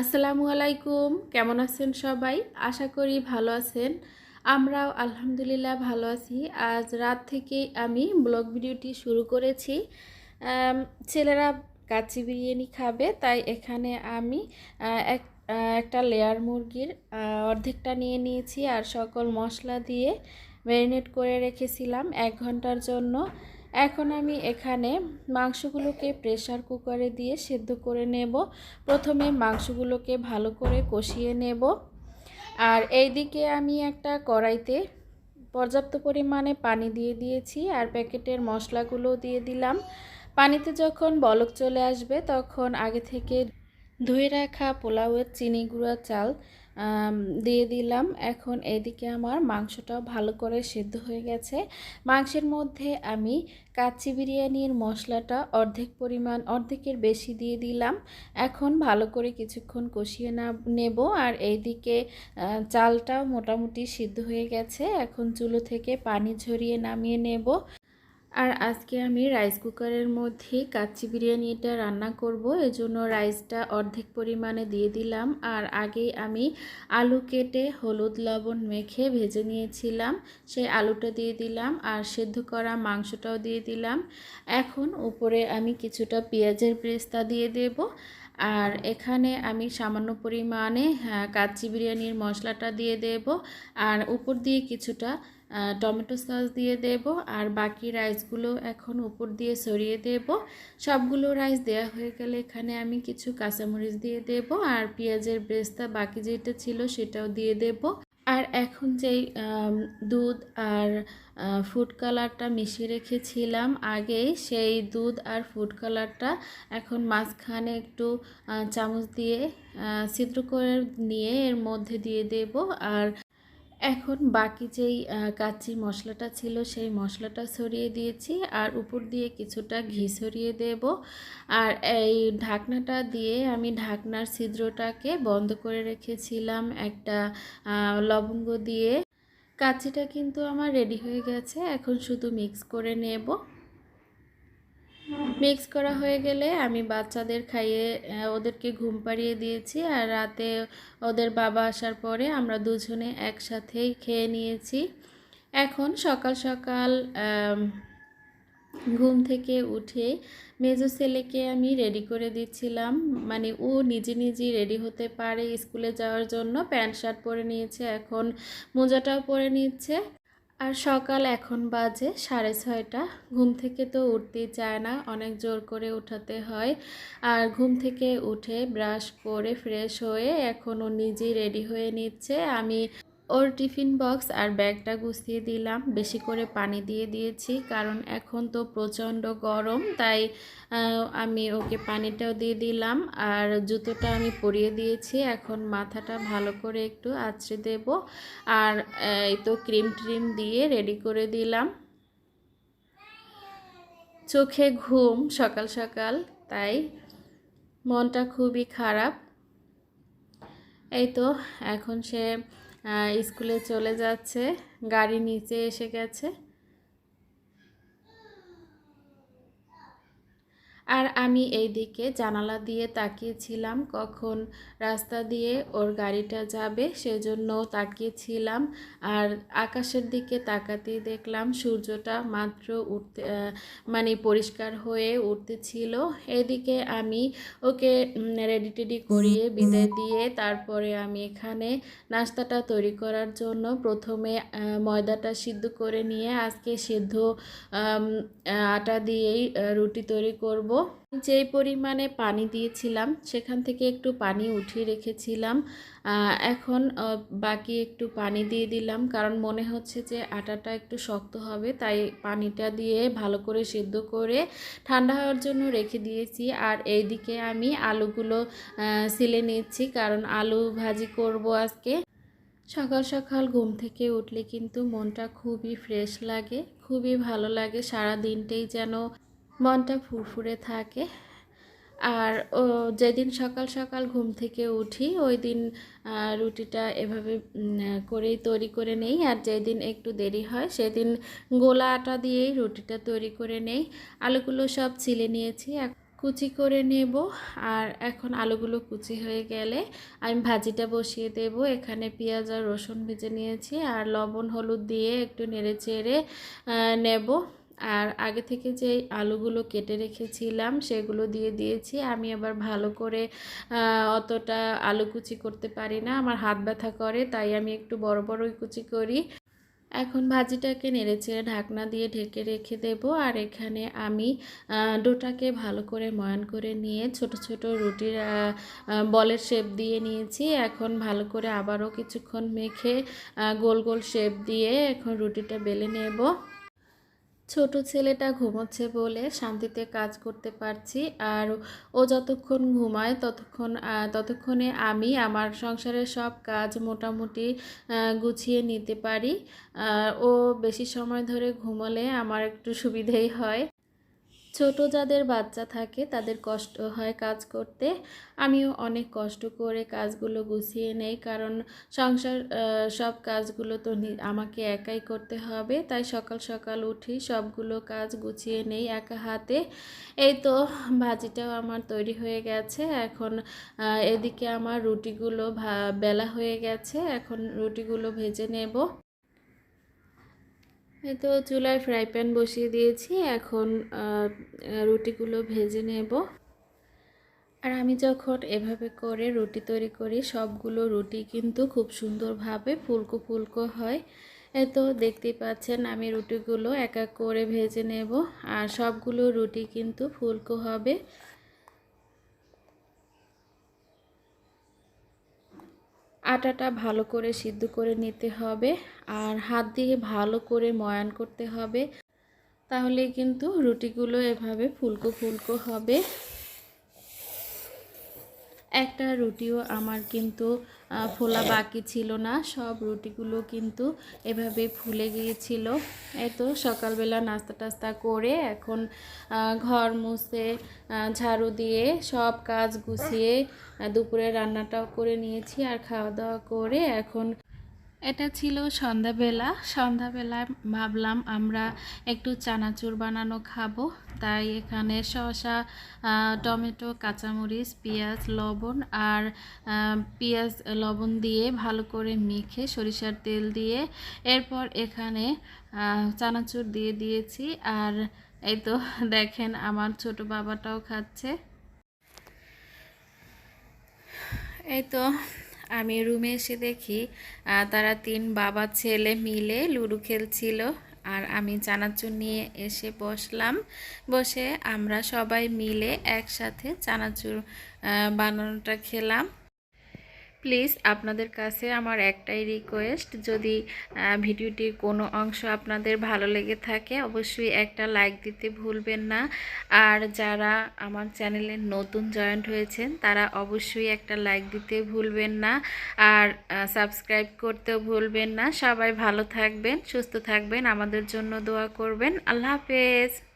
আসসালামু আলাইকুম। কেমন আছেন সবাই? আশা করি ভালো আছেন। আমরাও আলহামদুলিল্লাহ ভালো আছি। আজ রাত থেকেই আমি ব্লগ ভিডিওটি শুরু করেছি। ছেলেরা কাচ্চি বিরিয়ানি খাবে, তাই এখানে আমি এক একটা লেয়ার মুরগির অর্ধেকটা নিয়ে নিয়েছি আর সকল মশলা দিয়ে ম্যারিনেট করে রেখেছিলাম এক ঘণ্টার জন্য। এখন আমি এখানে মাংসগুলোকে প্রেসার কুকারে দিয়ে সেদ্ধ করে নেব। প্রথমে মাংসগুলোকে ভালো করে কষিয়ে নেব। আর এইদিকে আমি একটা কড়াইতে পর্যাপ্ত পরিমাণে পানি দিয়ে দিয়েছি আর প্যাকেটের মশলাগুলো দিয়ে দিলাম। পানিতে যখন বলক চলে আসবে তখন আগে থেকে ধুয়ে রাখা পোলাওয়ের চিনি গুঁড়া চাল দিয়ে দিলাম। এখন এদিকে আমার মাংসটাও ভালো করে সেদ্ধ হয়ে গেছে। মাংসের মধ্যে আমি কাচ্চি বিরিয়ানির মশলাটা অর্ধেক পরিমাণ, অর্ধেকের বেশি দিয়ে দিলাম। এখন ভালো করে কিছুক্ষণ কষিয়ে না, নেব। আর এইদিকে চালটাও মোটামুটি সিদ্ধ হয়ে গেছে। এখন চুলো থেকে পানি ঝরিয়ে নামিয়ে নেব। আর আজকে আমি রাইস কুকারের মধ্যে কাচ্চি বিরিয়ানিটা রান্না করব। এজন্য রাইসটা অর্ধেক পরিমাণে দিয়ে দিলাম। আর আগেই আমি আলু কেটে হলুদ লবণ মেখে ভেজে নিয়েছিলাম। সেই আলুটা দিয়ে দিলাম আর সেদ্ধ করা মাংসটাও দিয়ে দিলাম। এখন উপরে আমি কিছুটা পেঁয়াজের পেস্তা দিয়ে দেব। আর এখানে আমি সামান্য পরিমাণে কাচ্চি বিরিয়ানির মশলাটা দিয়ে দেব আর উপর দিয়ে কিছুটা টমেটো সস দিয়ে দেব আর বাকি রাইসগুলো এখন উপর দিয়ে সরিয়ে দেব। সবগুলো রাইস দেয়া হয়ে গেলে এখানে আমি কিছু কাঁচামরিচ দিয়ে দেব আর পেঁয়াজের ব্রেস্তা বাকি যেটা ছিল সেটাও দিয়ে দেব। আর এখন যেই দুধ আর ফুড কালারটা মিশিয়ে রেখেছিলাম আগেই সেই দুধ আর ফুড কালারটা এখন মাঝখানে একটু চামচ দিয়ে ছিদ্র করে নিয়ে এর মধ্যে দিয়ে দেব। আর এখন বাকি যেই কাঁচি মশলাটা ছিল সেই মশলাটা ছড়িয়ে দিয়েছি আর উপর দিয়ে কিছুটা ঘি ছড়িয়ে দেব। আর এই ঢাকনাটা দিয়ে আমি ঢাকনার ছিদ্রটাকে বন্ধ করে রেখেছিলাম একটা লবঙ্গ দিয়ে। কাচিটা কিন্তু আমার রেডি হয়ে গেছে, এখন শুধু মিক্স করে নেব। মিক্স করা হয়ে গেলে আমি বাচ্চাদের খাইয়ে ওদেরকে ঘুম পাড়িয়ে দিয়েছি আর রাতে ওদের বাবা আসার পরে আমরা দুজনে একসাথেই খেয়ে নিয়েছি। এখন সকাল সকাল ঘুম থেকে উঠে মেজো ছেলেকে আমি রেডি করে দিচ্ছিলাম। মানে ও নিজে নিজেই রেডি হতে পারে স্কুলে যাওয়ার জন্য, প্যান্ট শার্ট পরে নিয়েছে, এখন মোজাটাও পরে নিচ্ছে। আর সকাল এখন বাজে, সাড়ে ছয়টা। ঘুম থেকে তো উঠতেই চায় না, অনেক জোর করে উঠাতে হয়। আর ঘুম থেকে উঠে ব্রাশ করে ফ্রেশ হয়ে এখন ও নিজেই রেডি হয়ে নিচ্ছে। আমি ওর টিফিন বক্স আর ব্যাগটা গুছিয়ে দিলাম। বেশি করে পানি দিয়ে দিয়েছি, কারণ এখন তো প্রচণ্ড গরম, তাই আমি ওকে পানিটাও দিয়ে দিলাম। আর জুতোটা আমি পরিয়ে দিয়েছি, এখন মাথাটা ভালো করে একটু আঁচড়ে দেব। আর এই তো ক্রিম ট্রিম দিয়ে রেডি করে দিলাম। চোখে ঘুম সকাল সকাল, তাই মনটা খুবই খারাপ। এই তো, এখন সে স্কুলে চলে যাচ্ছে গাড়ি নিচে এসে গেছে। আর আমি এই দিকে জানালা দিয়ে তাকিয়েছিলাম কখন রাস্তা দিয়ে ওর গাড়িটা যাবে সেজন্য তাকিয়েছিলাম। আর আকাশের দিকে তাকাতেই দেখলাম সূর্যটা মাত্র উঠতে মানে পরিষ্কার হয়ে উঠতেছিল। এদিকে আমি ওকে রেডি টেডি করিয়ে বিদায় দিয়ে তারপরে আমি এখানে নাস্তাটা তৈরি করার জন্য প্রথমে ময়দাটা সিদ্ধ করে নিয়ে আজকে সিদ্ধ আটা দিয়েই রুটি তৈরি করব। যেই পরিমাণে পানি দিয়েছিলাম, সেখান থেকে একটু পানি উঠিয়ে রেখেছিলাম। এখন বাকি একটু পানি দিয়ে দিলাম, কারণ মনে হচ্ছে যে আটাটা একটু শক্ত হবে, তাই পানিটা দিয়ে ভালো করে সিদ্ধ করে ঠান্ডা হওয়ার জন্য রেখে দিয়েছি। আর এইদিকে আমি আলুগুলো সিলে নিচ্ছি কারণ আলু ভাজি করব আজকে। সকাল সকাল ঘুম থেকে উঠলে কিন্তু মনটা খুবই ফ্রেশ লাগে, খুবই ভালো লাগে সারা দিনটাই যেন মনটা ফুরফুরে থাকে। আর, ও, যেদিন সকাল সকাল ঘুম থেকে উঠি ওই দিন রুটিটা এভাবে করেই তৈরি করে নেই। আর যেদিন একটু দেরি হয়, সেদিন গোলা আটা দিয়েই রুটিটা তৈরি করে নেই। আলুগুলো সব ছিলে নিয়েছি কুচি করে নেব। আর এখন আলুগুলো কুচি হয়ে গেলে আমি ভাজিটা বসিয়ে দেব। এখানে পেঁয়াজ আর রসুন ভেজে নিয়েছি। আর লবণ, হলুদ দিয়ে একটু নেড়ে চেড়ে নেব। আর আগে থেকে যে আলুগুলো কেটে রেখেছিলাম, সেগুলো দিয়ে দিয়েছি। আমি আবার ভালো করে অতটা আলু কুচি করতে পারি না। আমার হাত ব্যথা করে, তাই আমি একটু বড় বড়ই কুচি করি। এখন ভাজিটাকে নেড়েচেড়ে ঢাকনা দিয়ে ঢেকে রেখে দেব। আর এখানে আমি ডোটাকে ভালো করে ময়ান করে নিয়ে ছোট ছোট রুটির বলের শেপ দিয়ে নিয়েছি। এখন ভালো করে আবারও কিছুক্ষণ মেখে গোল গোল শেপ দিয়ে এখন রুটিটা বেলে নেব। ছোট ছেলেটা ঘুমোচ্ছে বলে শান্তিতে কাজ করতে পারছি আর ও যতক্ষণ ঘুমায় ততক্ষণ ততক্ষণে আমি আমার সংসারের সব কাজ মোটামুটি গুছিয়ে নিতে পারি। ও বেশি সময় ধরে ঘুমোলে আমার একটু সুবিধেই হয়। ছোট যাদের বাচ্চা থাকে, তাদের কষ্ট হয় কাজ করতে। আমিও অনেক কষ্ট করে কাজগুলো গুছিয়ে নেই, কারণ সংসার সব কাজগুলো তো আমাকে একাই করতে হবে। তাই সকাল সকাল উঠি, সবগুলো কাজ গুছিয়ে নেই একা হাতে। এই তো ভাজিটাও আমার তৈরি হয়ে গেছে। এখন এদিকে আমার রুটিগুলো বেলা হয়ে গেছে। এখন রুটিগুলো ভেজে নেব। তো চুলায় ফ্রাই প্যান বসিয়ে দিয়েছি। এখন রুটিগুলো ভেজে নেব। আর আমি যখন এভাবে করে রুটি তৈরি করি, সবগুলো রুটি কিন্তু খুব সুন্দরভাবে ফুলকো ফুলকো হয়। তো দেখতেই পাচ্ছেন, আমি রুটিগুলো এক এক করে ভেজে নেব। আর সবগুলো রুটি কিন্তু ফুলকো হবে। আটাটা ভালো করে সিদ্ধ করে নিতে হবে আর হাত দিয়ে ভালো করে ময়ান করতে হবে। তাহলে কিন্তু রুটিগুলো এভাবে ফুলকো ফুলকো হবে। একটা রুটিও আমার কিন্তু ফোলা বাকি ছিল না। সব রুটিগুলো কিন্তু এভাবে ফুলে গিয়েছিল। এত সকালবেলা নাস্তা টাস্তা করে এখন ঘর মুছে ঝাড়ু দিয়ে সব কাজ গুছিয়ে দুপুরে রান্নাটাও করে নিয়েছি আর খাওয়া দাওয়া করে এখন এটা ছিল সন্ধ্যাবেলা। সন্ধ্যাবেলায় ভাবলাম আমরা একটু চানাচুর বানানো খাব। তাই এখানে শসা টমেটো, কাঁচামরিচ, পেঁয়াজ, লবণ আর পেঁয়াজ, লবণ দিয়ে ভালো করে মেখে সরিষার তেল দিয়ে এরপর এখানে চানাচুর দিয়ে দিয়েছি। আর এই তো দেখেন আমার ছোট বাবাটাও খাচ্ছে। এই তো আমি রুমে এসে দেখি তারা তিন বাবা ছেলে মিলে লুডু খেলছিল। আর আমি চানাচুর নিয়ে এসে বসলাম। বসে আমরা সবাই মিলে একসাথে চানাচুর বানানোটা খেলাম। প্লিজ আপনাদের কাছে আমার একটাই রিকোয়েস্ট যদি ভিডিওটির কোনো অংশ আপনাদের ভালো লেগে থাকে, অবশ্যই একটা লাইক দিতে ভুলবেন না। আর যারা আমার চ্যানেলে নতুন জয়েন্ট হয়েছেন, তারা অবশ্যই একটা লাইক দিতে ভুলবেন না। আর সাবস্ক্রাইব করতেও ভুলবেন না। সবাই ভালো থাকবেন, সুস্থ থাকবেন, আমাদের জন্য দোয়া করবেন। আল্লাহ হাফেজ।